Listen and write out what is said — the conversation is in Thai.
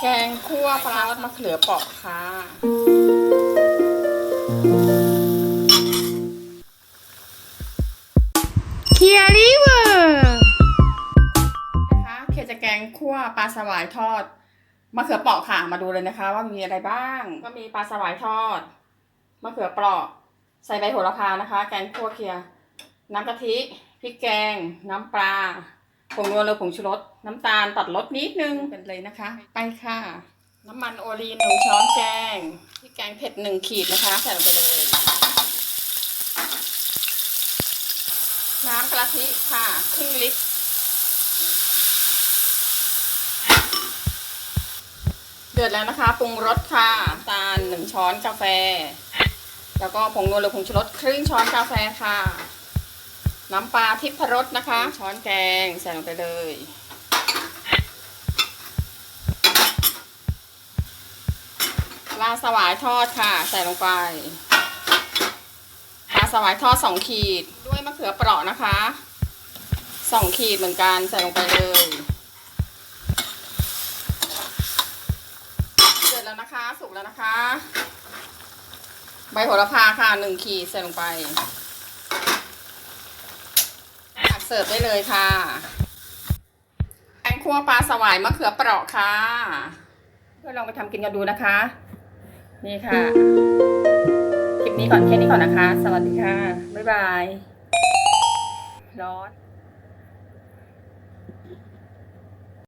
แกงคั่วปลาทอดมะเขือเปราะค่ะ เคียริเวอร์นะคะเคจะแกงคั่วปลาสวายทอดมะเขือเปราะค่ะ มาดูเลยนะคะ ว่ามีอะไรบ้าง ก็มีปลาสวายทอดมะเขือเปราะ ใส่ใบโหระพานะคะ แกงคั่วเคีย น้ำกะทิ พริกแกง น้ำปลา ผงนัวหรือผงชูรสน้ำตาลตัดรสนิดนึงเป็นเลยนะคะ ไปค่ะ น้ำมันโอลีนหนึ่งช้อนแกงพริกแกงเผ็ดหนึ่งขีดนะคะ ใส่ลงไปเลย น้ำกะทิค่ะครึ่งลิตรเดือดแล้วนะคะปรุงรสค่ะน้ำตาลหนึ่งช้อนกาแฟ แล้วก็ผงนัวหรือผงชูรสครึ่งช้อนกาแฟค่ะ น้ำปลาทิพรสนะคะ ช้อนแกงใส่ลงไปเลย ปลาสวายทอดค่ะ ใส่ลงไป ปลาสวายทอดสองขีด ด้วยมะเขือเปราะนะคะสองขีดเหมือนกันใส่ลงไปเลย เสร็จแล้วนะคะ สุกแล้วนะคะ ใบโหระพาค่ะหนึ่งขีดใส่ลงไป เสิร์ฟได้เลยค่ะแกงคั่วปลาสวายมะเขือเปราะค่ะเพื่อลองไปทำกินกันดูนะคะ นี่ค่ะ คลิปนี้ก่อนแค่นี้ก่อนนะคะ สวัสดีค่ะ บ๊ายบาย ร้อน